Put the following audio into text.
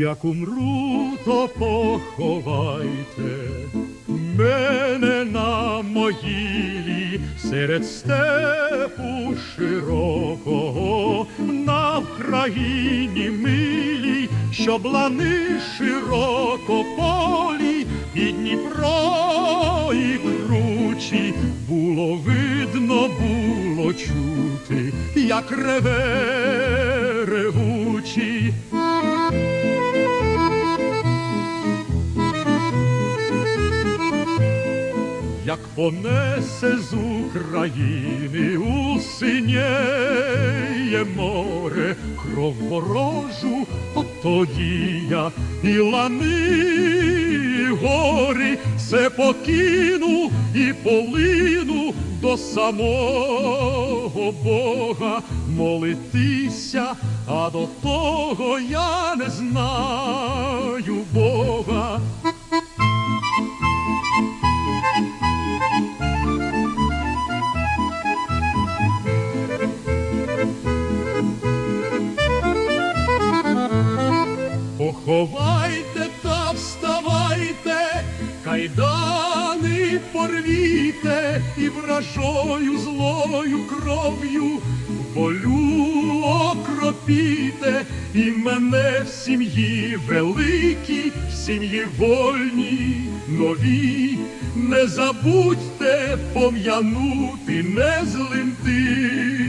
Як умру, то поховайте мене на могилі серед степу широкого на Вкраїні милій, щоб лани широко полі і Дніпро і кручі було видно, було чути, як реве ревучий. Як понесе з України у синєє море кров ворожу, тоді я і лани, і гори все покину і полину до самого Бога. Молитися, а до того я не знаю Поховайте та вставайте, кайдани порвіте і вражою злою кров'ю болю окропіте, і мене в сім'ї великій, в сім'ї вольній, новій, не забудьте пом'янути незлим тихим словом.